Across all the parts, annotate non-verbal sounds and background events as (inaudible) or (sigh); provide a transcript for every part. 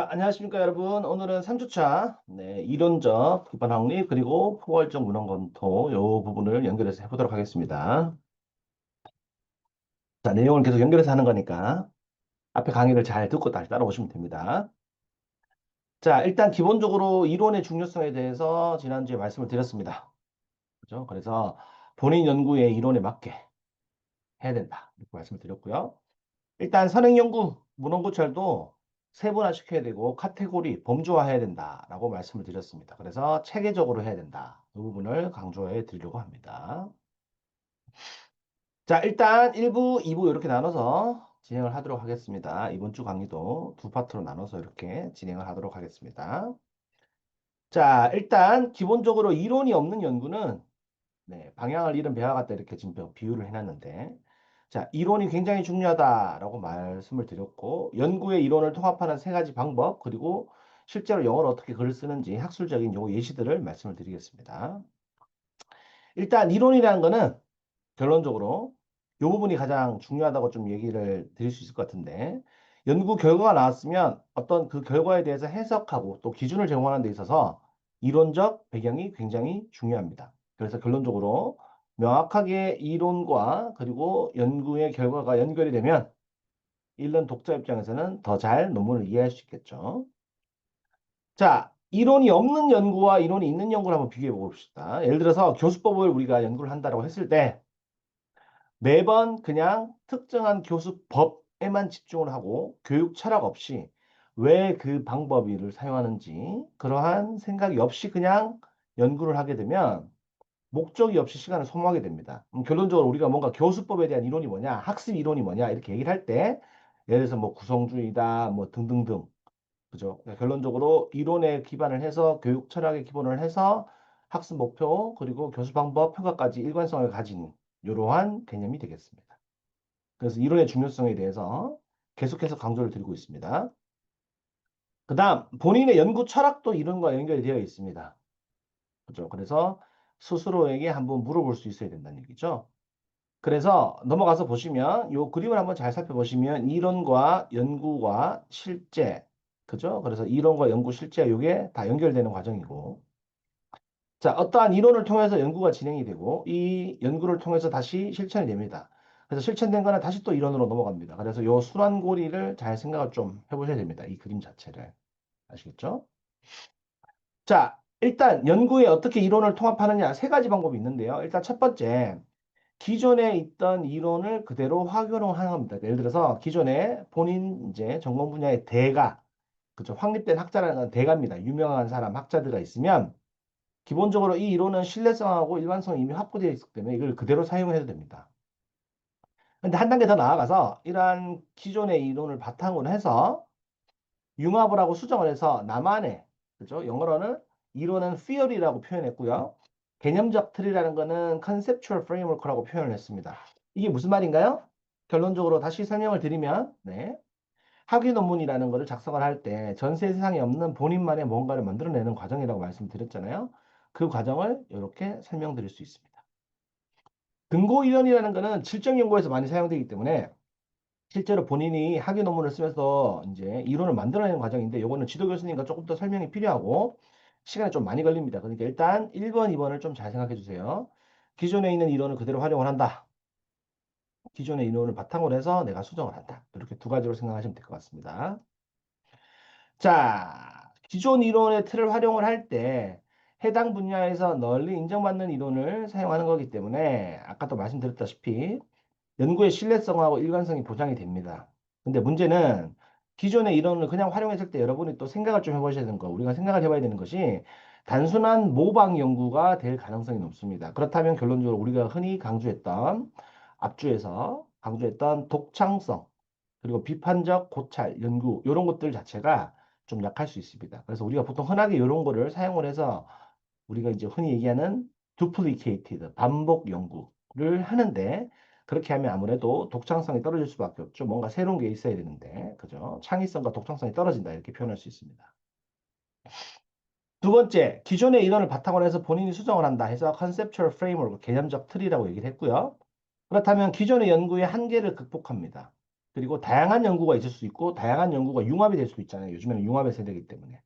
자, 안녕하십니까, 여러분. 오늘은 3주차, 네, 이론적 기반 확립, 그리고 포괄적 문헌 검토, 요 부분을 연결해서 해보도록 하겠습니다. 자, 내용을 계속 연결해서 하는 거니까, 앞에 강의를 잘 듣고 다시 따라오시면 됩니다. 자, 일단 기본적으로 이론의 중요성에 대해서 지난주에 말씀을 드렸습니다. 그죠? 그래서 본인 연구의 이론에 맞게 해야 된다. 이렇게 말씀을 드렸고요. 일단 선행연구, 문헌고찰도 세분화 시켜야 되고 카테고리, 범주화해야 된다라고 말씀을 드렸습니다. 그래서 체계적으로 해야 된다. 이 부분을 강조해 드리려고 합니다. 자, 일단 1부, 2부 이렇게 나눠서 진행을 하도록 하겠습니다. 이번 주 강의도 두 파트로 나눠서 이렇게 진행을 하도록 하겠습니다. 자, 일단 기본적으로 이론이 없는 연구는 네, 방향을 잃은 배와 같다 이렇게 지금 비유를 해놨는데 자, 이론이 굉장히 중요하다라고 말씀을 드렸고 연구의 이론을 통합하는 세 가지 방법 그리고 실제로 영어를 어떻게 글을 쓰는지 학술적인 요 예시들을 말씀을 드리겠습니다. 일단 이론이라는 거는 결론적으로 이 부분이 가장 중요하다고 좀 얘기를 드릴 수 있을 것 같은데 연구 결과가 나왔으면 어떤 그 결과에 대해서 해석하고 또 기준을 제공하는 데 있어서 이론적 배경이 굉장히 중요합니다. 그래서 결론적으로 명확하게 이론과 그리고 연구의 결과가 연결이 되면 읽는 독자 입장에서는 더 잘 논문을 이해할 수 있겠죠. 자, 이론이 없는 연구와 이론이 있는 연구를 한번 비교해 봅시다. 예를 들어서 교수법을 우리가 연구를 한다고 했을 때 매번 그냥 특정한 교수법에만 집중을 하고 교육 철학 없이 왜 그 방법을 사용하는지 그러한 생각이 없이 그냥 연구를 하게 되면 목적이 없이 시간을 소모하게 됩니다. 음, 결론적으로 우리가 뭔가 교수법에 대한 이론이 뭐냐, 학습 이론이 뭐냐 이렇게 얘기를 할 때 예를 들어서 뭐 구성주의다 뭐 등등등 그죠? 그러니까 결론적으로 이론에 기반을 해서 교육 철학에 기본을 해서 학습 목표 그리고 교수 방법 평가까지 일관성을 가진 이러한 개념이 되겠습니다. 그래서 이론의 중요성에 대해서 계속해서 강조를 드리고 있습니다. 그 다음 본인의 연구 철학도 이론과 연결이 되어 있습니다. 그죠? 그래서 스스로에게 한번 물어볼 수 있어야 된다는 얘기죠. 그래서 넘어가서 보시면 이 그림을 한번 잘 살펴보시면 이론과 연구와 실제 그죠? 그래서 이론과 연구 실제 이게 다 연결되는 과정이고 자 어떠한 이론을 통해서 연구가 진행이 되고 이 연구를 통해서 다시 실천이 됩니다. 그래서 실천된 거는 다시 또 이론으로 넘어갑니다. 그래서 이 순환고리를 잘 생각을 좀 해보셔야 됩니다. 이 그림 자체를 아시겠죠? 자 일단 연구에 어떻게 이론을 통합하느냐 세 가지 방법이 있는데요. 일단 첫 번째 기존에 있던 이론을 그대로 확용하는 겁니다. 예를 들어서 기존에 본인 이제 전공 분야의 대가 그죠 확립된 학자라는 건 대가입니다. 유명한 사람 학자들가 있으면 기본적으로 이 이론은 신뢰성하고 일관성이 이미 확보되어 있기 때문에 이걸 그대로 사용해도 됩니다. 근데 한 단계 더 나아가서 이러한 기존의 이론을 바탕으로 해서 융합을 하고 수정을 해서 나만의 그죠 영어로는 이론은 theory라고 표현했고요. 개념적 틀이라는 거는 conceptual framework라고 표현을 했습니다. 이게 무슨 말인가요? 결론적으로 다시 설명을 드리면 네. 학위 논문이라는 것을 작성을 할 때 전 세상에 없는 본인만의 뭔가를 만들어내는 과정이라고 말씀드렸잖아요. 그 과정을 이렇게 설명드릴 수 있습니다. 근거 이론이라는 것은 질적 연구에서 많이 사용되기 때문에 실제로 본인이 학위 논문을 쓰면서 이제 이론을 만들어내는 과정인데 이거는 지도 교수님과 조금 더 설명이 필요하고 시간이 좀 많이 걸립니다. 그러니까 일단 1번, 2번을 좀 잘 생각해 주세요. 기존에 있는 이론을 그대로 활용을 한다. 기존의 이론을 바탕으로 해서 내가 수정을 한다. 이렇게 두 가지로 생각하시면 될 것 같습니다. 자, 기존 이론의 틀을 활용을 할 때 해당 분야에서 널리 인정받는 이론을 사용하는 거기 때문에 아까도 말씀드렸다시피 연구의 신뢰성하고 일관성이 보장이 됩니다. 근데 문제는 기존의 이론을 그냥 활용했을 때 여러분이 또 생각을 좀 해보셔야 되는 거, 우리가 생각을 해봐야 되는 것이 단순한 모방 연구가 될 가능성이 높습니다. 그렇다면 결론적으로 우리가 흔히 강조했던 앞주에서 강조했던 독창성 그리고 비판적 고찰 연구 이런 것들 자체가 좀 약할 수 있습니다. 그래서 우리가 보통 흔하게 이런 거를 사용을 해서 우리가 이제 흔히 얘기하는 duplicated 반복 연구를 하는데 그렇게 하면 아무래도 독창성이 떨어질 수밖에 없죠. 뭔가 새로운 게 있어야 되는데, 그죠? 창의성과 독창성이 떨어진다. 이렇게 표현할 수 있습니다. 두 번째, 기존의 이론을 바탕으로 해서 본인이 수정을 한다 해서 컨셉츄얼 프레임워크, 개념적 틀이라고 얘기를 했고요. 그렇다면 기존의 연구의 한계를 극복합니다. 그리고 다양한 연구가 있을 수 있고 다양한 연구가 융합이 될 수도 있잖아요. 요즘에는 융합의 세대이기 때문에.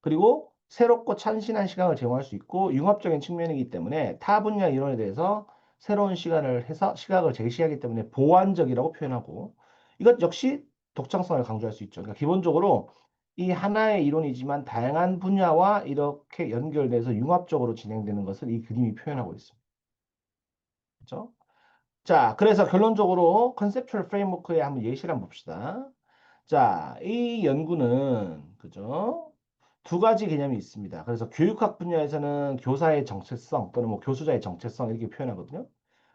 그리고 새롭고 참신한 시각을 제공할 수 있고 융합적인 측면이기 때문에 타 분야 이론에 대해서 새로운 시간을 해서 시각을 제시하기 때문에 보완적이라고 표현하고 이것 역시 독창성을 강조할 수 있죠. 그러니까 기본적으로 이 하나의 이론이지만 다양한 분야와 이렇게 연결돼서 융합적으로 진행되는 것을 이 그림이 표현하고 있습니다. 그렇죠? 자, 그래서 결론적으로 컨셉츄얼 프레임워크의 한번 예시를 한번 봅시다. 자, 이 연구는 그죠? 두 가지 개념이 있습니다. 그래서 교육학 분야에서는 교사의 정체성 또는 뭐 교수자의 정체성 이렇게 표현하거든요.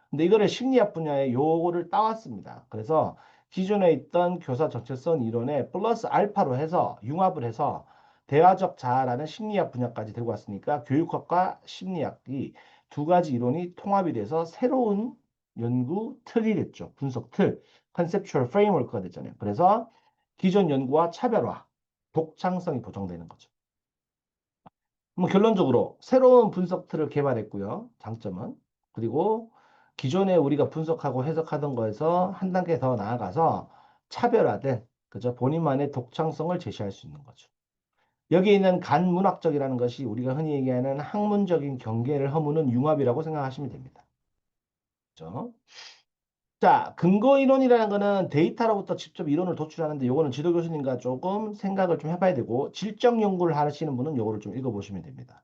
근데 이거를 심리학 분야에 요거를 따왔습니다. 그래서 기존에 있던 교사 정체성 이론에 플러스 알파로 해서 융합을 해서 대화적 자아라는 심리학 분야까지 들고 왔으니까 교육학과 심리학이 두 가지 이론이 통합이 돼서 새로운 연구 틀이겠죠. 분석 틀, 컨셉추얼 프레임워크가 됐잖아요. 그래서 기존 연구와 차별화, 독창성이 보장되는 거죠. 뭐 결론적으로 새로운 분석 틀을 개발했고요. 장점은. 그리고 기존에 우리가 분석하고 해석하던 거에서 한 단계 더 나아가서 차별화된 그죠? 본인만의 독창성을 제시할 수 있는 거죠. 여기 있는 간문학적이라는 것이 우리가 흔히 얘기하는 학문적인 경계를 허무는 융합이라고 생각하시면 됩니다. 그죠? 자, 근거 이론이라는 거는 데이터로부터 직접 이론을 도출하는데 요거는 지도 교수님과 조금 생각을 좀 해봐야 되고 질적 연구를 하시는 분은 요거를 좀 읽어보시면 됩니다.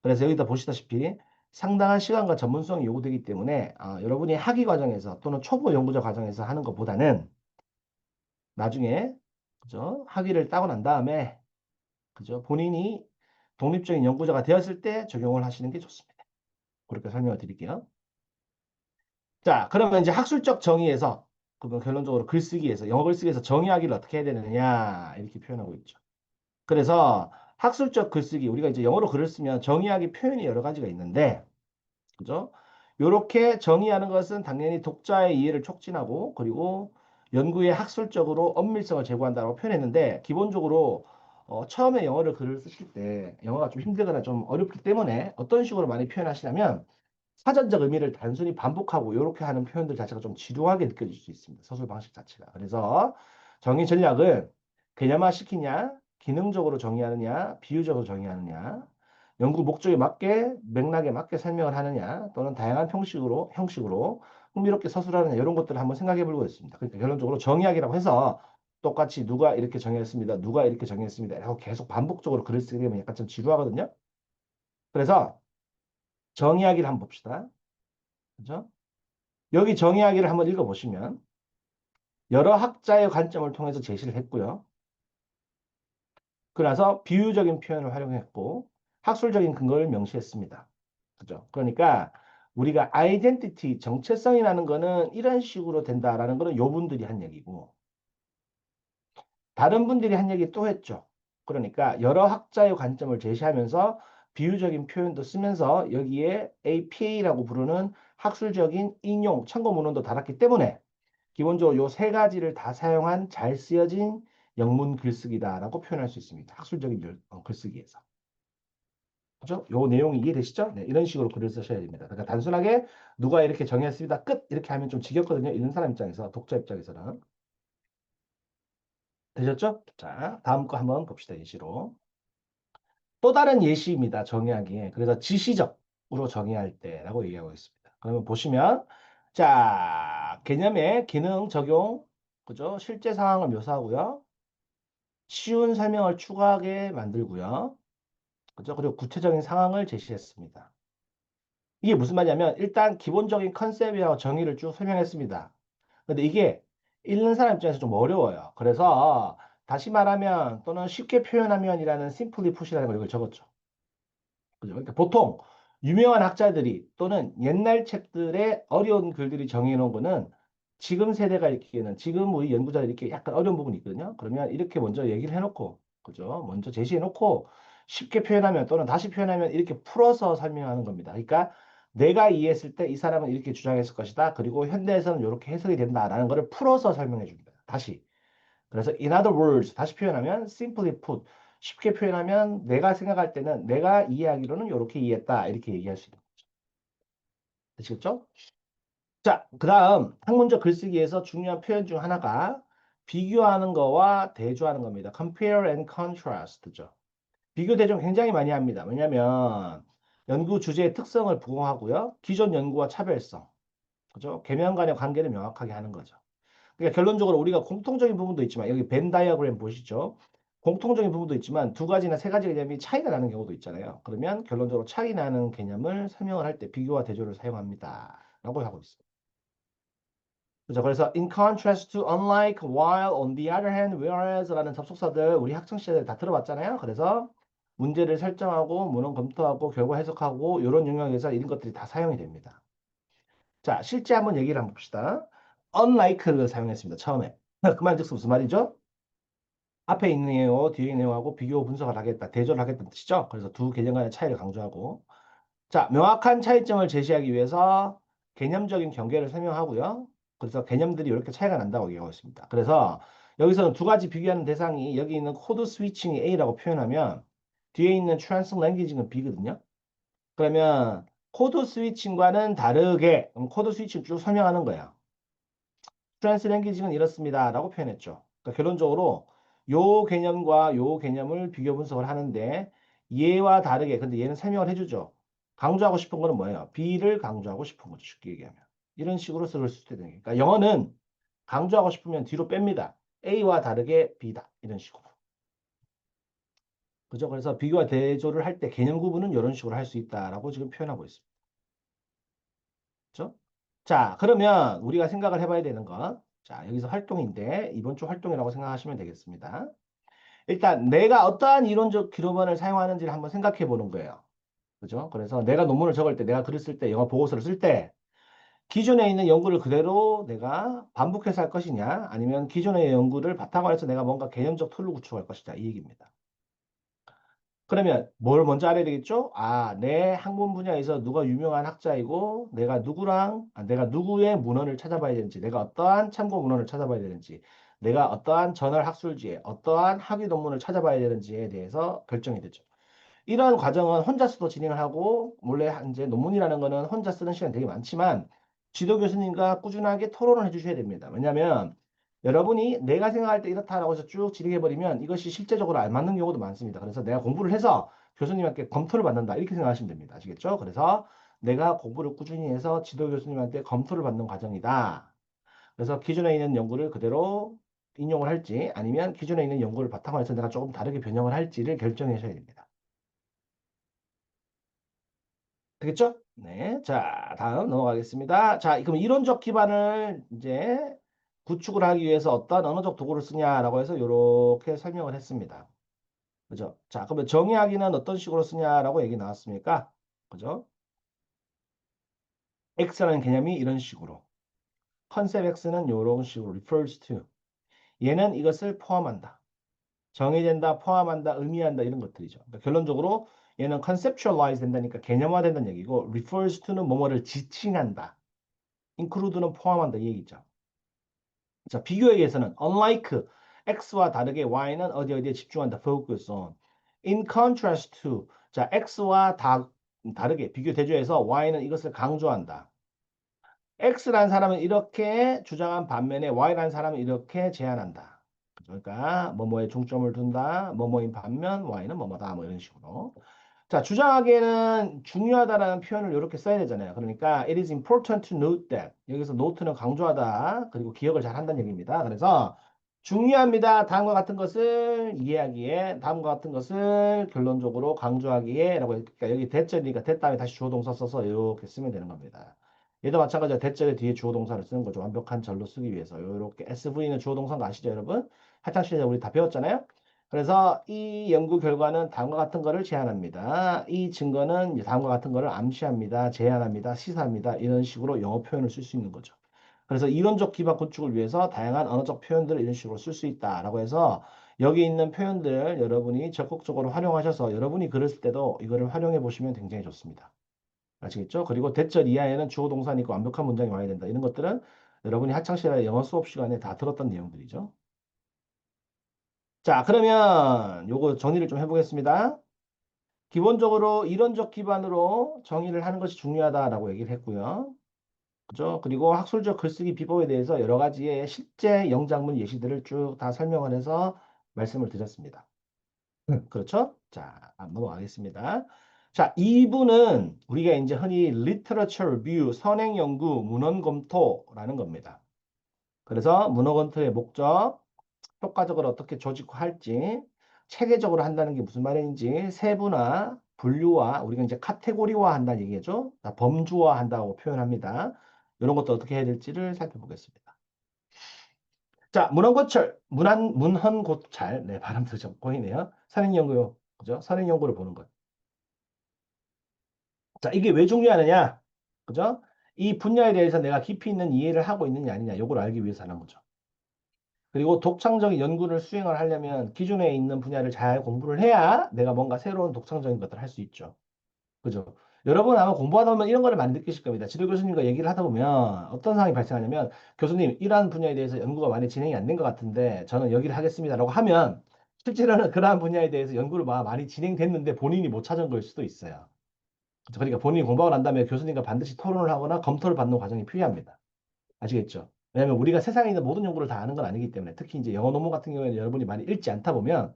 그래서 여기다 보시다시피 상당한 시간과 전문성이 요구되기 때문에 아, 여러분이 학위 과정에서 또는 초보 연구자 과정에서 하는 것보다는 나중에 그죠? 학위를 따고 난 다음에 그죠? 본인이 독립적인 연구자가 되었을 때 적용을 하시는 게 좋습니다. 그렇게 설명을 드릴게요. 자, 그러면 이제 학술적 정의에서 그러면 결론적으로 글쓰기에서 영어 글쓰기에서 정의하기를 어떻게 해야 되느냐 이렇게 표현하고 있죠. 그래서 학술적 글쓰기 우리가 이제 영어로 글을 쓰면 정의하기 표현이 여러 가지가 있는데 그죠? 요렇게 정의하는 것은 당연히 독자의 이해를 촉진하고 그리고 연구에 학술적으로 엄밀성을 제고한다고 표현했는데 기본적으로 어, 처음에 영어를 글을 쓰실 때 영어가 좀 힘들거나 좀 어렵기 때문에 어떤 식으로 많이 표현하시냐면 사전적 의미를 단순히 반복하고 이렇게 하는 표현들 자체가 좀 지루하게 느껴질 수 있습니다. 서술 방식 자체가. 그래서 정의 전략을 개념화 시키냐, 기능적으로 정의하느냐, 비유적으로 정의하느냐, 연구 목적에 맞게 맥락에 맞게 설명을 하느냐, 또는 다양한 형식으로 형식으로 흥미롭게 서술하느냐 이런 것들을 한번 생각해 보고 있습니다. 그러니까 결론적으로 정의하기라고 해서 똑같이 누가 이렇게 정의했습니다. 누가 이렇게 정의했습니다. 라고 계속 반복적으로 글을 쓰게 되면 약간 좀 지루하거든요. 그래서 정의하기를 한번 봅시다. 그죠? 여기 정의하기를 한번 읽어보시면 여러 학자의 관점을 통해서 제시를 했고요. 그래서 비유적인 표현을 활용했고 학술적인 근거를 명시했습니다. 그죠? 그러니까 우리가 아이덴티티, 정체성이라는 거는 이런 식으로 된다라는 거는 요 분들이 한 얘기고 다른 분들이 한 얘기 또 했죠. 그러니까 여러 학자의 관점을 제시하면서 비유적인 표현도 쓰면서 여기에 APA라고 부르는 학술적인 인용, 참고 문헌도 달았기 때문에 기본적으로 요세 가지를 다 사용한 잘 쓰여진 영문 글쓰기다라고 표현할 수 있습니다. 학술적인 어, 글쓰기에서. 그죠? 요 내용이 이해되시죠? 네, 이런 식으로 글을 쓰셔야 됩니다. 그러니까 단순하게 누가 이렇게 정의했습니다. 끝! 이렇게 하면 좀 지겹거든요. 읽는 사람 입장에서, 독자 입장에서는. 되셨죠? 자, 다음 거 한번 봅시다. 예시로. 또 다른 예시입니다. 정의하기에. 그래서 지시적으로 정의할 때라고 얘기하고 있습니다. 그러면 보시면 자, 개념의 기능 적용, 그죠? 실제 상황을 묘사하고요. 쉬운 설명을 추가하게 만들고요. 그죠? 그리고 구체적인 상황을 제시했습니다. 이게 무슨 말이냐면 일단 기본적인 컨셉이랑 정의를 쭉 설명했습니다. 근데 이게 읽는 사람 입장에서 좀 어려워요. 그래서 다시 말하면 또는 쉽게 표현하면이라는 심플리 푸시라는 걸 이걸 적었죠. 그죠? 그러니까 보통 유명한 학자들이 또는 옛날 책들의 어려운 글들이 정해 놓은 거는 지금 세대가 읽기에는 지금 우리 연구자들이 이렇게 약간 어려운 부분이 있거든요. 그러면 이렇게 먼저 얘기를 해놓고 그죠? 먼저 제시해놓고 쉽게 표현하면 또는 다시 표현하면 이렇게 풀어서 설명하는 겁니다. 그러니까 내가 이해했을 때 이 사람은 이렇게 주장했을 것이다. 그리고 현대에서는 이렇게 해석이 된다라는 것을 풀어서 설명해 줍니다. 다시. 그래서 in other words 다시 표현하면 simply put 쉽게 표현하면 내가 생각할 때는 내가 이해하기로는 이렇게 이해했다 이렇게 얘기할 수 있는 거죠. 되시겠죠? 자, 그 다음 학문적 글쓰기에서 중요한 표현 중 하나가 비교하는 거와 대조하는 겁니다. compare and contrast죠. 비교 대조 굉장히 많이 합니다. 왜냐하면 연구 주제의 특성을 부각하고요. 기존 연구와 차별성, 그죠? 계명 간의 관계를 명확하게 하는 거죠. 그러니까 결론적으로 우리가 공통적인 부분도 있지만 여기 벤 다이어그램 보시죠. 공통적인 부분도 있지만 두 가지나 세 가지 개념이 차이가 나는 경우도 있잖아요. 그러면 결론적으로 차이 나는 개념을 설명을 할 때 비교와 대조를 사용합니다. 라고 하고 있습니다. 그죠? 그래서 in contrast to, unlike, while, on the other hand, whereas라는 접속사들 우리 학창 시절에 다 들어봤잖아요. 그래서 문제를 설정하고 문헌 검토하고 결과 해석하고 이런 영역에서 이런 것들이 다 사용이 됩니다. 자, 실제 한번 얘기를 한번 봅시다. Unlike를 사용했습니다. 처음에. (laughs) 그말 즉슨 무슨 말이죠? 앞에 있는 내용하고 뒤에 있는 내용하고 비교 분석을 하겠다. 대조를 하겠다는 뜻이죠. 그래서 두 개념 간의 차이를 강조하고 자, 명확한 차이점을 제시하기 위해서 개념적인 경계를 설명하고요. 그래서 개념들이 이렇게 차이가 난다고 얘기하고 있습니다. 그래서 여기서는 두 가지 비교하는 대상이 여기 있는 코드 스위칭이 A라고 표현하면 뒤에 있는 트랜스 랭귀지는 B거든요. 그러면 코드 스위칭과는 다르게 코드 스위칭 쭉 설명하는 거예요. 트랜스 랭귀지는 이렇습니다. 라고 표현했죠. 그러니까 결론적으로 요 개념과 요 개념을 비교 분석을 하는데 얘와 다르게 근데 얘는 설명을 해주죠. 강조하고 싶은 거는 뭐예요? B를 강조하고 싶은 거죠. 쉽게 얘기하면. 이런 식으로 쓸 수 있는 그러니까 영어는 강조하고 싶으면 뒤로 뺍니다. A와 다르게 B다. 이런 식으로. 그죠? 그래서 비교와 대조를 할 때 개념 구분은 이런 식으로 할 수 있다라고 지금 표현하고 있습니다. 그죠? 자, 그러면 우리가 생각을 해봐야 되는 건, 자, 여기서 활동인데, 이번 주 활동이라고 생각하시면 되겠습니다. 일단, 내가 어떠한 이론적 기록원을 사용하는지를 한번 생각해 보는 거예요. 그죠? 그래서 내가 논문을 적을 때, 내가 글을 쓸 때, 영어 보고서를 쓸 때, 기존에 있는 연구를 그대로 내가 반복해서 할 것이냐, 아니면 기존의 연구를 바탕으로 해서 내가 뭔가 개념적 툴로 구축할 것이냐, 이 얘기입니다. 그러면 뭘 먼저 알아야 되겠죠? 아, 내 학문 분야에서 누가 유명한 학자이고 내가 누구랑 아, 내가 누구의 문헌을 찾아봐야 되는지 내가 어떠한 참고 문헌을 찾아봐야 되는지 내가 어떠한 저널 학술지에 어떠한 학위 논문을 찾아봐야 되는지에 대해서 결정이 되죠. 이런 과정은 혼자서도 진행을 하고 몰래 이제 논문이라는 거는 혼자 쓰는 시간 되게 많지만 지도 교수님과 꾸준하게 토론을 해주셔야 됩니다. 왜냐하면 여러분이 내가 생각할 때 이렇다라고 해서 쭉 진행해버리면 이것이 실제적으로 안 맞는 경우도 많습니다. 그래서 내가 공부를 해서 교수님한테 검토를 받는다. 이렇게 생각하시면 됩니다. 아시겠죠? 그래서 내가 공부를 꾸준히 해서 지도 교수님한테 검토를 받는 과정이다. 그래서 기존에 있는 연구를 그대로 인용을 할지 아니면 기존에 있는 연구를 바탕으로 해서 내가 조금 다르게 변형을 할지를 결정하셔야 됩니다. 되겠죠? 네. 자, 다음 넘어가겠습니다. 자, 그럼 이론적 기반을 이제 구축을 하기 위해서 어떤 언어적 도구를 쓰냐라고 해서 이렇게 설명을 했습니다. 그죠? 자, 그러면 정의하기는 어떤 식으로 쓰냐라고 얘기 나왔습니까? 그죠? X라는 개념이 이런 식으로. 컨셉 X는 이런 식으로 refers to. 얘는 이것을 포함한다. 정의된다, 포함한다, 의미한다 이런 것들이죠. 그러니까 결론적으로 얘는 conceptualize 된다니까 개념화 된다는 얘기고 refers to는 뭐뭐를 지칭한다. include는 포함한다 이 얘기죠. 자, 비교에 의해서는 unlike x와 다르게 y는 어디 어디에 집중한다. focus on. in contrast to 자, x와 다, 다르게 비교 대조해서 y는 이것을 강조한다. x라는 사람은 이렇게 주장한 반면에 y라는 사람은 이렇게 제안한다. 그러니까 뭐뭐에 중점을 둔다. 뭐뭐인 반면 y는 뭐뭐다. 뭐 이런 식으로. 자, 주장하기에는 중요하다라는 표현을 이렇게 써야 되잖아요. 그러니까 it is important to note that 여기서 note는 강조하다 그리고 기억을 잘 한다는 얘기입니다. 그래서 중요합니다. 다음과 같은 것을 이해하기에 다음과 같은 것을 결론적으로 강조하기에 라고 그러니까 여기 대절이니까 대 다음에 다시 주어 동사 써서 이렇게 쓰면 되는 겁니다. 얘도 마찬가지로 대절의 뒤에 주어 동사를 쓰는 거죠. 완벽한 절로 쓰기 위해서 이렇게 SV는 주어 동사인 거 아시죠, 여러분? 학창시절에 우리 다 배웠잖아요. 그래서 이 연구 결과는 다음과 같은 것을 제안합니다. 이 증거는 다음과 같은 것을 암시합니다. 제안합니다. 시사합니다. 이런 식으로 영어 표현을 쓸 수 있는 거죠. 그래서 이론적 기반 구축을 위해서 다양한 언어적 표현들을 이런 식으로 쓸 수 있다라고 해서 여기 있는 표현들 여러분이 적극적으로 활용하셔서 여러분이 쓸 때도 이거를 활용해 보시면 굉장히 좋습니다. 아시겠죠? 그리고 대절 이하에는 주어 동사니 있고 완벽한 문장이 와야 된다. 이런 것들은 여러분이 학창시절에 영어 수업 시간에 다 들었던 내용들이죠. 자, 그러면 요거 정리를 좀 해보겠습니다. 기본적으로 이론적 기반으로 정의를 하는 것이 중요하다라고 얘기를 했고요. 그죠? 그리고 학술적 글쓰기 비법에 대해서 여러 가지의 실제 영장문 예시들을 쭉 다 설명을 해서 말씀을 드렸습니다. 그렇죠? 자, 넘어가겠습니다. 자, 2부는 우리가 이제 흔히 literature review, 선행 연구, 문헌 검토라는 겁니다. 그래서 문헌 검토의 목적, 효과적으로 어떻게 조직화할지, 체계적으로 한다는 게 무슨 말인지 세부나 분류와 우리가 이제 카테고리화 한다는 얘기죠. 자, 범주화 한다고 표현합니다. 이런 것도 어떻게 해야 될지를 살펴보겠습니다. 자, 문헌고철, 문헌, 문헌고찰, 네, 발음도 좀 보이네요. 선행연구요, 그죠? 선행연구를 보는 것. 자, 이게 왜 중요하느냐? 그죠? 이 분야에 대해서 내가 깊이 있는 이해를 하고 있느냐 아니냐, 요걸 알기 위해서 하는 거죠. 그리고 독창적인 연구를 수행을 하려면 기존에 있는 분야를 잘 공부를 해야 내가 뭔가 새로운 독창적인 것들을 할 수 있죠. 그죠? 여러분 아마 공부하다 보면 이런 거를 많이 느끼실 겁니다. 지도 교수님과 얘기를 하다 보면 어떤 상황이 발생하냐면 교수님 이러한 분야에 대해서 연구가 많이 진행이 안 된 것 같은데 저는 여기를 하겠습니다라고 하면 실제로는 그러한 분야에 대해서 연구를 막 많이 진행됐는데 본인이 못 찾은 걸 수도 있어요. 그러니까 본인이 공부하고 난 다음에 교수님과 반드시 토론을 하거나 검토를 받는 과정이 필요합니다. 아시겠죠? 왜냐하면 우리가 세상에 있는 모든 연구를 다 아는 건 아니기 때문에 특히 이제 영어 논문 같은 경우에는 여러분이 많이 읽지 않다 보면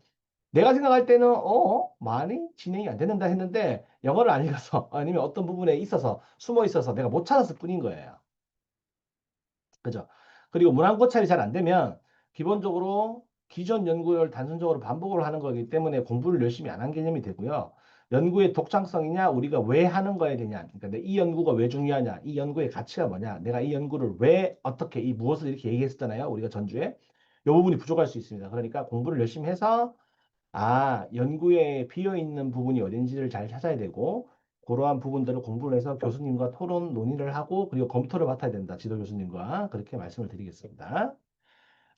내가 생각할 때는 어 많이 진행이 안 된다 했는데 영어를 안 읽어서 (laughs) 아니면 어떤 부분에 있어서 숨어 있어서 내가 못 찾았을 뿐인 거예요. 그죠? 그리고 문항 고찰이 잘 안 되면 기본적으로 기존 연구를 단순적으로 반복을 하는 거기 때문에 공부를 열심히 안 한 개념이 되고요. 연구의 독창성이냐, 우리가 왜 하는 거에 되냐, 그러니까 내이 연구가 왜 중요하냐, 이 연구의 가치가 뭐냐, 내가 이 연구를 왜 어떻게 이 무엇을 이렇게 얘기했었잖아요, 우리가 전주에 이 부분이 부족할 수 있습니다. 그러니까 공부를 열심히 해서 아 연구에 비어 있는 부분이 어딘지를 잘 찾아야 되고 그러한 부분들을 공부를 해서 교수님과 토론 논의를 하고 그리고 검토를 맡아야 된다, 지도 교수님과 그렇게 말씀을 드리겠습니다.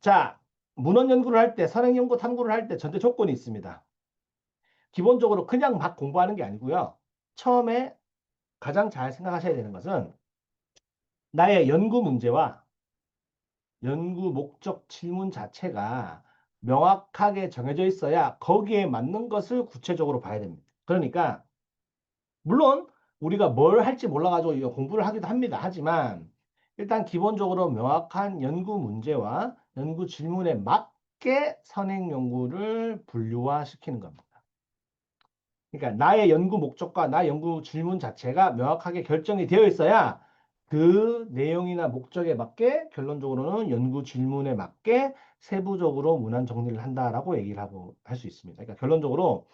자, 문헌 연구를 할 때, 선행 연구 탐구를 할 때 전제 조건이 있습니다. 기본적으로 그냥 막 공부하는 게 아니고요. 처음에 가장 잘 생각하셔야 되는 것은 나의 연구 문제와 연구 목적 질문 자체가 명확하게 정해져 있어야 거기에 맞는 것을 구체적으로 봐야 됩니다. 그러니까 물론 우리가 뭘 할지 몰라가지고 공부를 하기도 합니다. 하지만 일단 기본적으로 명확한 연구 문제와 연구 질문에 맞게 선행 연구를 분류화시키는 겁니다. 그러니까 나의 연구 목적과 나의 연구 질문 자체가 명확하게 결정이 되어 있어야 그 내용이나 목적에 맞게 결론적으로는 연구 질문에 맞게 세부적으로 문안 정리를 한다라고 얘기를 하고 할 수 있습니다. 그러니까 결론적으로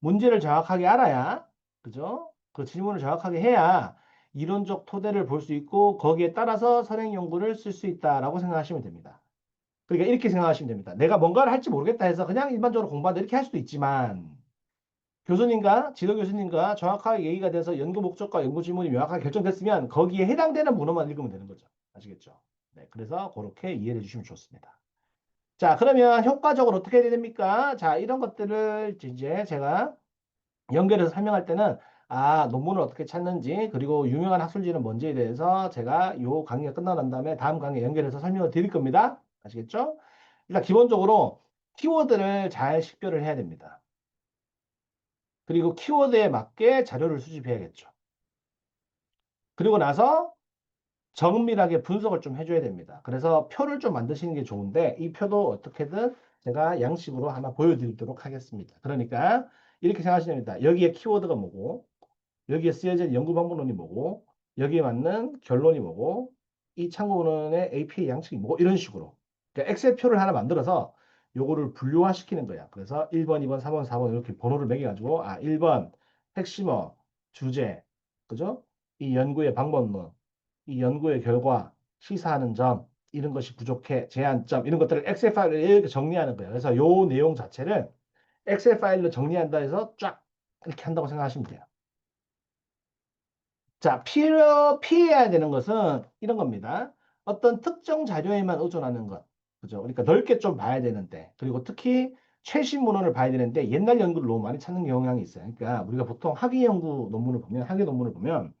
문제를 정확하게 알아야 그죠? 그 질문을 정확하게 해야 이론적 토대를 볼 수 있고 거기에 따라서 선행 연구를 쓸 수 있다라고 생각하시면 됩니다. 그러니까 이렇게 생각하시면 됩니다. 내가 뭔가를 할지 모르겠다 해서 그냥 일반적으로 공부한다 이렇게 할 수도 있지만 교수님과 지도 교수님과 정확하게 얘기가 돼서 연구 목적과 연구 질문이 명확하게 결정됐으면 거기에 해당되는 문헌만 읽으면 되는 거죠. 아시겠죠? 네, 그래서 그렇게 이해해 주시면 좋습니다. 자, 그러면 효과적으로 어떻게 해야 됩니까? 자, 이런 것들을 이제 제가 연결해서 설명할 때는 아, 논문을 어떻게 찾는지, 그리고 유명한 학술지는 뭔지에 대해서 제가 이 강의가 끝나고 난 다음에 다음 강의에 연결해서 설명을 드릴 겁니다. 아시겠죠? 일단 기본적으로 키워드를 잘 식별을 해야 됩니다. 그리고 키워드에 맞게 자료를 수집해야겠죠. 그리고 나서 정밀하게 분석을 좀 해줘야 됩니다. 그래서 표를 좀 만드시는 게 좋은데 이 표도 어떻게든 제가 양식으로 하나 보여드리도록 하겠습니다. 그러니까 이렇게 생각하시면 됩니다. 여기에 키워드가 뭐고 여기에 쓰여진 연구 방법론이 뭐고 여기에 맞는 결론이 뭐고 이 참고문헌의 APA 양식이 뭐고 이런 식으로 그러니까 엑셀 표를 하나 만들어서 요거를 분류화시키는 거야. 그래서 1번, 2번, 3번, 4번 이렇게 번호를 매겨가지고 아 1번 핵심어, 주제, 그죠? 이 연구의 방법론, 이 연구의 결과, 시사하는 점, 이런 것이 부족해, 제한점 이런 것들을 엑셀 파일로 이렇게 정리하는 거예요. 그래서 요 내용 자체를 엑셀 파일로 정리한다 해서 쫙 이렇게 한다고 생각하시면 돼요. 자, 피해, 피해야 되는 것은 이런 겁니다. 어떤 특정 자료에만 의존하는 것. 그죠? 그러니까 넓게 좀 봐야 되는데, 그리고 특히 최신 문헌을 봐야 되는데 옛날 연구를 너무 많이 찾는 경향이 있어요. 그러니까 우리가 보통 학위 연구 논문을 보면, 학위 논문을 보면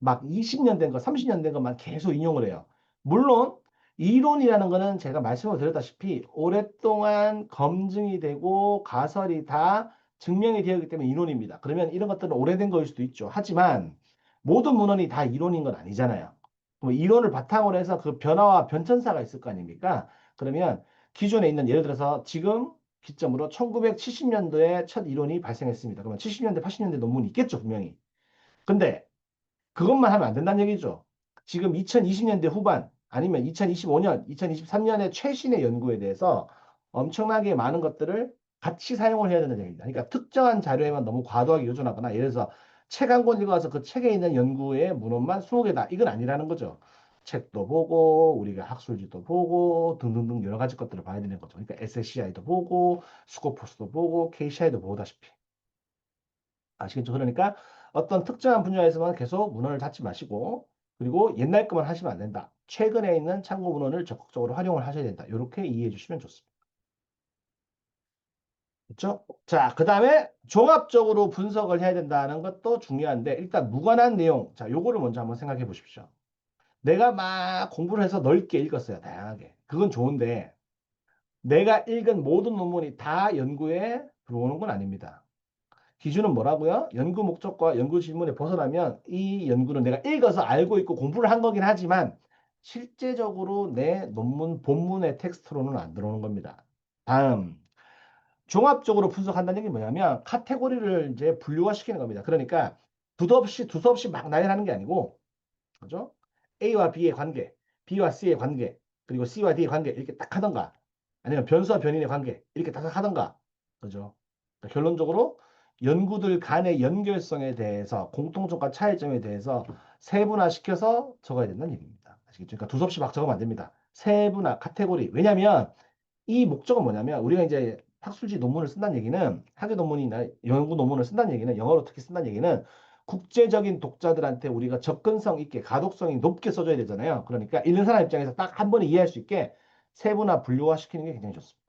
막 20년 된 거, 30년 된 것만 계속 인용을 해요. 물론 이론이라는 거는 제가 말씀을 드렸다시피 오랫동안 검증이 되고 가설이 다 증명이 되었기 때문에 이론입니다. 그러면 이런 것들은 오래된 거일 수도 있죠. 하지만 모든 문헌이 다 이론인 건 아니잖아요. 뭐 이론을 바탕으로 해서 그 변화와 변천사가 있을 거 아닙니까? 그러면 기존에 있는 예를 들어서 지금 기점으로 1970년도에 첫 이론이 발생했습니다. 그러면 70년대, 80년대 논문이 있겠죠, 분명히. 근데 그것만 하면 안 된다는 얘기죠. 지금 2020년대 후반 아니면 2025년, 2023년의 최신의 연구에 대해서 엄청나게 많은 것들을 같이 사용을 해야 된다는 얘기입니다. 그러니까 특정한 자료에만 너무 과도하게 요전하거나 예를 들어서 책 한 권 읽어서 그 책에 있는 연구의 문헌만 20개다. 이건 아니라는 거죠. 책도 보고 우리가 학술지도 보고 등등등 여러 가지 것들을 봐야 되는 거죠. 그러니까 SSCI도 보고 스코포스도 보고 KCI도 보다시피 아시겠죠? 그러니까 어떤 특정한 분야에서만 계속 문헌을 닫지 마시고 그리고 옛날 것만 하시면 안 된다. 최근에 있는 참고 문헌을 적극적으로 활용을 하셔야 된다. 이렇게 이해해 주시면 좋습니다. 그렇죠? 자, 그 다음에 종합적으로 분석을 해야 된다는 것도 중요한데 일단 무관한 내용. 자, 요거를 먼저 한번 생각해 보십시오. 내가 막 공부를 해서 넓게 읽었어요. 다양하게. 그건 좋은데 내가 읽은 모든 논문이 다 연구에 들어오는 건 아닙니다. 기준은 뭐라고요? 연구 목적과 연구 질문에 벗어나면 이 연구는 내가 읽어서 알고 있고 공부를 한 거긴 하지만 실제적으로 내 논문 본문의 텍스트로는 안 들어오는 겁니다. 다음 종합적으로 분석한다는 게 뭐냐면 카테고리를 이제 분류화 시키는 겁니다. 그러니까 두서없이 두서없이 막 나열하는 게 아니고 그죠? A와 B의 관계, B와 C의 관계, 그리고 C와 D의 관계 이렇게 딱 하던가 아니면 변수와 변인의 관계 이렇게 딱 하던가 그죠? 그러니까 결론적으로 연구들 간의 연결성에 대해서 공통점과 차이점에 대해서 세분화시켜서 적어야 된다는 얘기입니다. 아시겠죠? 그러니까 두서없이 막 적으면 안 됩니다. 세분화, 카테고리. 왜냐하면 이 목적은 뭐냐면 우리가 이제 학술지 논문을 쓴다는 얘기는 학예 논문이나 연구 논문을 쓴다는 얘기는 영어로 특히 쓴다는 얘기는 국제적인 독자들한테 우리가 접근성 있게 가독성이 높게 써줘야 되잖아요. 그러니까 읽는 사람 입장에서 딱 한 번에 이해할 수 있게 세분화 분류화 시키는 게 굉장히 좋습니다.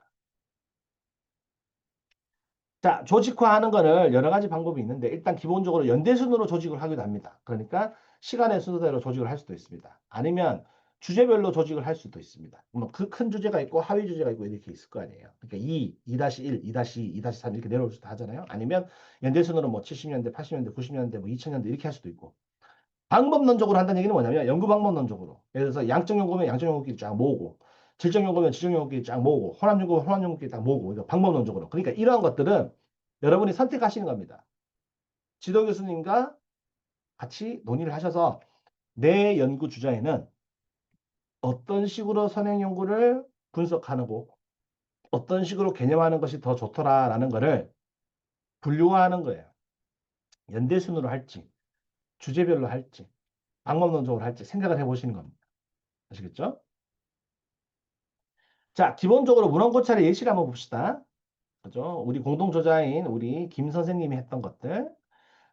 자, 조직화하는 거를 여러 가지 방법이 있는데 일단 기본적으로 연대순으로 조직을 하기도 합니다. 그러니까 시간의 순서대로 조직을 할 수도 있습니다. 아니면 주제별로 조직을 할 수도 있습니다. 그큰 주제가 있고 하위 주제가 있고 이렇게 있을 거 아니에요. 그러니까 2, 2-1, 2-2, 2-3 이렇게 내려올 수도 하잖아요. 아니면 연대순으로 뭐 70년대, 80년대, 90년대, 뭐 2000년대 이렇게 할 수도 있고. 방법론적으로 한다는 얘기는 뭐냐면 연구 방법론적으로. 예를 들어서 양적 연구면 양적 연구끼리 쫙 모으고 질적 연구면 질적 연구끼리 쫙 모으고 혼합 연구면 혼합 연구끼리 딱 모으고 그러니까 방법론적으로. 그러니까 이러한 것들은 여러분이 선택하시는 겁니다. 지도 교수님과 같이 논의를 하셔서 내 연구 주제에는 어떤 식으로 선행 연구를 분석하고 어떤 식으로 개념하는 것이 더 좋더라라는 것을 분류화하는 거예요. 연대순으로 할지 주제별로 할지 방법론적으로 할지 생각을 해보시는 겁니다. 아시겠죠? 자, 기본적으로 문헌 고찰의 예시를 한번 봅시다. 그죠? 우리 공동 저자인 우리 김 선생님이 했던 것들.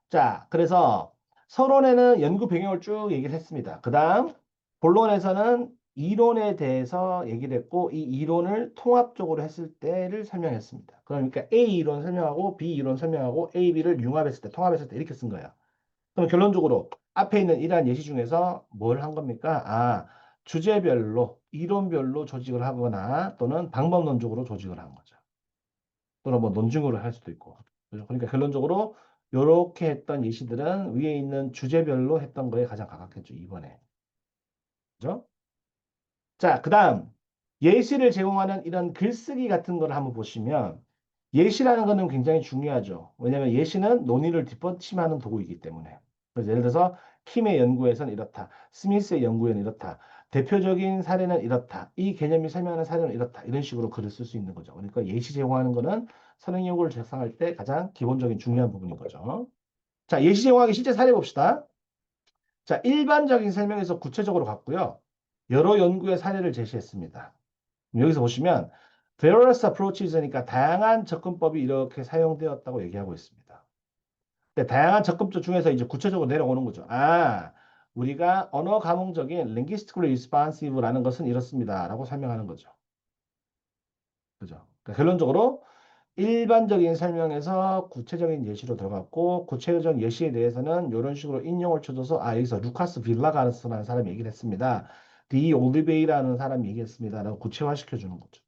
자, 그래서 서론에는 연구 배경을 쭉 얘기를 했습니다. 그 다음 본론에서는 이론에 대해서 얘기를 했고 이 이론을 통합적으로 했을 때를 설명했습니다. 그러니까 A 이론 설명하고 B 이론 설명하고 A, B를 융합했을 때 통합했을 때 이렇게 쓴 거예요. 그럼 결론적으로 앞에 있는 이러한 예시 중에서 뭘 한 겁니까? 아, 주제별로 이론별로 조직을 하거나 또는 방법론적으로 조직을 한 거죠. 또는 뭐 논증으로 할 수도 있고. 그죠? 그러니까 결론적으로 이렇게 했던 예시들은 위에 있는 주제별로 했던 거에 가장 가깝겠죠. 이번에. 그죠? 자, 그 다음 예시를 제공하는 이런 글쓰기 같은 걸 한번 보시면 예시라는 거는 굉장히 중요하죠. 왜냐하면 예시는 논의를 뒷받침하는 도구이기 때문에. 그래서 예를 들어서 킴의 연구에서는 이렇다. 스미스의 연구에는 이렇다. 대표적인 사례는 이렇다. 이 개념이 설명하는 사례는 이렇다. 이런 식으로 글을 쓸 수 있는 거죠. 그러니까 예시 제공하는 거는 선행 연구를 작성할 때 가장 기본적인 중요한 부분인 거죠. 자, 예시 제공하기 실제 사례 봅시다. 자, 일반적인 설명에서 구체적으로 갔고요. 여러 연구의 사례를 제시했습니다. 여기서 보시면 various approaches니까 다양한 접근법이 이렇게 사용되었다고 얘기하고 있습니다. 다양한 접근법 중에서 이제 구체적으로 내려오는 거죠. 아, 우리가 언어 감흥적인 linguistically responsive라는 것은 이렇습니다. 라고 설명하는 거죠. 그죠? 그러니까 결론적으로 일반적인 설명에서 구체적인 예시로 들어갔고 구체적 예시에 대해서는 이런 식으로 인용을 쳐줘서 아 여기서 루카스 빌라가르스라는 사람이 얘기를 했습니다. 디 올리베이라는 사람이 얘기했습니다. 라고 구체화시켜 주는 거죠.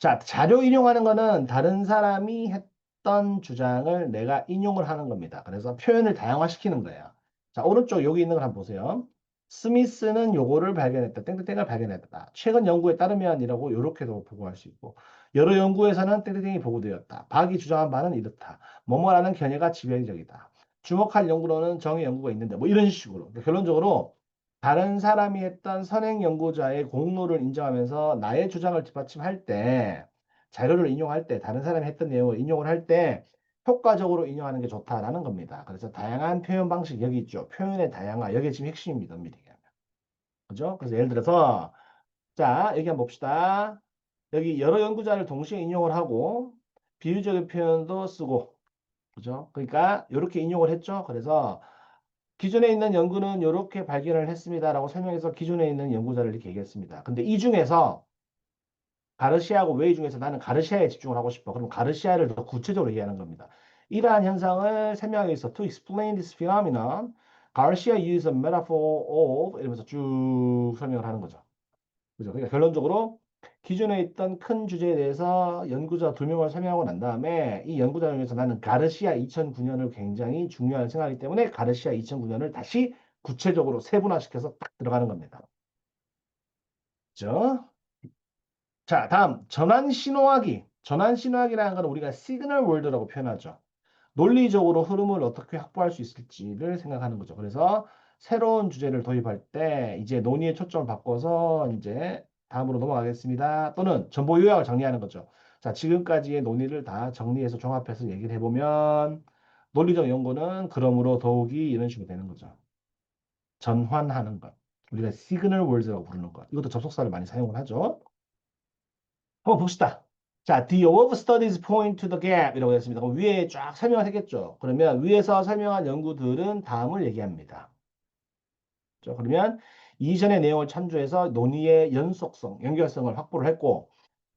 자, 자료 인용하는 거는 다른 사람이 했던 주장을 내가 인용을 하는 겁니다. 그래서 표현을 다양화시키는 거예요. 자, 오른쪽 여기 있는 걸 한번 보세요. 스미스는 요거를 발견했다. 땡땡땡을 발견했다. 최근 연구에 따르면 이라고 요렇게도 보고할 수 있고 여러 연구에서는 땡땡땡이 보고되었다. 박이 주장한 바는 이렇다. 뭐뭐라는 견해가 지배적이다. 주목할 연구로는 정의 연구가 있는데 뭐 이런 식으로 그러니까 결론적으로 다른 사람이 했던 선행 연구자의 공로를 인정하면서 나의 주장을 뒷받침할 때 자료를 인용할 때 다른 사람이 했던 내용을 인용을 할 때 효과적으로 인용하는 게 좋다라는 겁니다. 그래서 다양한 표현 방식 여기 있죠. 표현의 다양화 여기 지금 핵심입니다. 미리 그죠? 그래서 예를 들어서 자 여기 한번 봅시다. 여기 여러 연구자를 동시에 인용을 하고 비유적인 표현도 쓰고 그죠? 그러니까 이렇게 인용을 했죠. 그래서 기존에 있는 연구는 이렇게 발견을 했습니다라고 설명해서 기존에 있는 연구자를 이렇게 얘기했습니다. 근데 이 중에서 가르시아하고 웨이 중에서 나는 가르시아에 집중을 하고 싶어. 그럼 가르시아를 더 구체적으로 얘기하는 겁니다. 이러한 현상을 설명하기 위해서 to explain this phenomenon, Garcia used a metaphor of 이러면서 쭉 설명을 하는 거죠. 그죠? 그러니까 결론적으로 기존에 있던 큰 주제에 대해서 연구자 두 명을 설명하고 난 다음에 이 연구자 중에서 나는 가르시아 2009년을 굉장히 중요한 생각이기 때문에 가르시아 2009년을 다시 구체적으로 세분화시켜서 딱 들어가는 겁니다. 그죠? 자, 다음 전환 신호하기. 전환 신호하기라는 건 우리가 시그널 월드라고 표현하죠. 논리적으로 흐름을 어떻게 확보할 수 있을지를 생각하는 거죠. 그래서 새로운 주제를 도입할 때 이제 논의의 초점을 바꿔서 이제 다음으로 넘어가겠습니다. 또는 정보 요약을 정리하는 거죠. 자, 지금까지의 논의를 다 정리해서 종합해서 얘기를 해보면 논리적 연구는 그러므로 더욱이 이런 식으로 되는 거죠. 전환하는 것. 우리가 시그널 월드라고 부르는 것. 이것도 접속사를 많이 사용을 하죠. 한번 봅시다. 자, the above studies point to the gap 이라고 했습니다. 위에 쫙 설명을 했겠죠. 그러면 위에서 설명한 연구들은 다음을 얘기합니다. 그렇죠? 그러면 이전의 내용을 참조해서 논의의 연속성, 연결성을 확보를 했고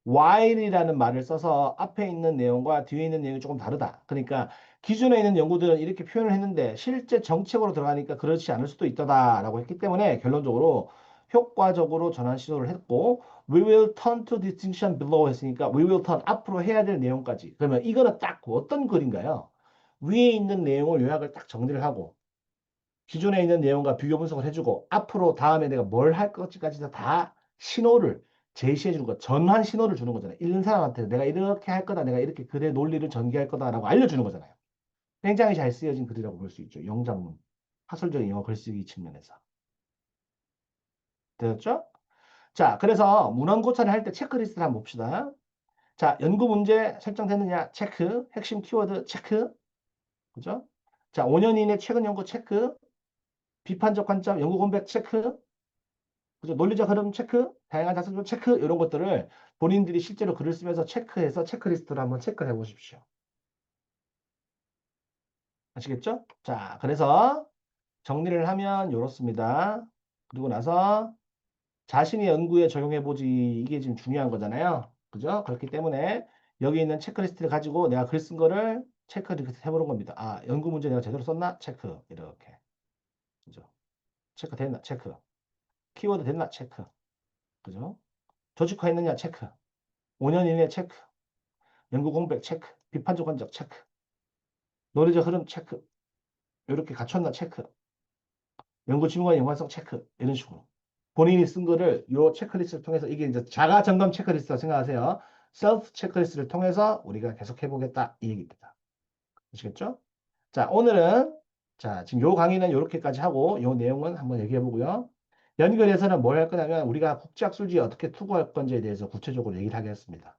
while이라는 말을 써서 앞에 있는 내용과 뒤에 있는 내용이 조금 다르다. 그러니까 기존에 있는 연구들은 이렇게 표현을 했는데 실제 정책으로 들어가니까 그렇지 않을 수도 있다라고 했기 때문에 결론적으로 효과적으로 전환 시도를 했고 we will turn to distinction below 했으니까 we will turn 앞으로 해야 될 내용까지 그러면 이거는 딱 어떤 글인가요? 위에 있는 내용을 요약을 딱 정리를 하고 기존에 있는 내용과 비교 분석을 해주고 앞으로 다음에 내가 뭘 할 것까지 다 신호를 제시해 주는 거 전환 신호를 주는 거잖아요. 읽는 사람한테 내가 이렇게 할 거다. 내가 이렇게 글의 논리를 전개할 거다라고 알려주는 거잖아요. 굉장히 잘 쓰여진 글이라고 볼 수 있죠. 영장문. 학술적인 영어 글쓰기 측면에서. 되었죠? 자, 그래서 문헌 고찰을 할 때 체크리스트를 한번 봅시다. 자, 연구 문제 설정됐느냐? 체크. 핵심 키워드 체크. 그죠? 자, 5년 이내 최근 연구 체크. 비판적 관점, 연구 공백 체크. 그죠? 논리적 흐름 체크. 다양한 자습 체크. 이런 것들을 본인들이 실제로 글을 쓰면서 체크해서 체크리스트를 한번 체크해 보십시오. 아시겠죠? 자, 그래서 정리를 하면 이렇습니다. 그리고 나서 자신의 연구에 적용해 보지 이게 지금 중요한 거잖아요. 그죠? 그렇기 때문에 여기 있는 체크리스트를 가지고 내가 글 쓴 거를 체크리스트 해보는 겁니다. 아, 연구 문제 내가 제대로 썼나? 체크. 이렇게. 그죠? 체크 됐나? 체크. 키워드 됐나? 체크. 그죠? 조직화 했느냐? 체크. 5년 이내 체크. 연구 공백 체크. 비판적 관적 체크. 노래적 흐름 체크. 이렇게 갖췄나? 체크. 연구 지문과 연관성 체크. 이런 식으로. 본인이 쓴 거를 요 체크리스트를 통해서 이게 이제 자가 점검 체크리스트라고 생각하세요. 셀프 체크리스트를 통해서 우리가 계속 해보겠다 이 얘기입니다. 아시겠죠? 자 오늘은 자 지금 요 강의는 이렇게까지 하고 요 내용은 한번 얘기해 보고요. 연결해서는 뭘 할 거냐면 우리가 국제학술지에 어떻게 투구할 건지에 대해서 구체적으로 얘기를 하겠습니다.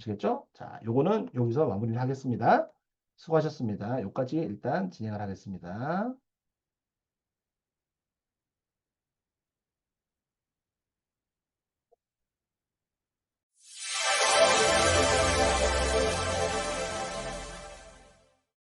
아시겠죠? 자 요거는 여기서 마무리를 하겠습니다. 수고하셨습니다. 여기까지 일단 진행을 하겠습니다.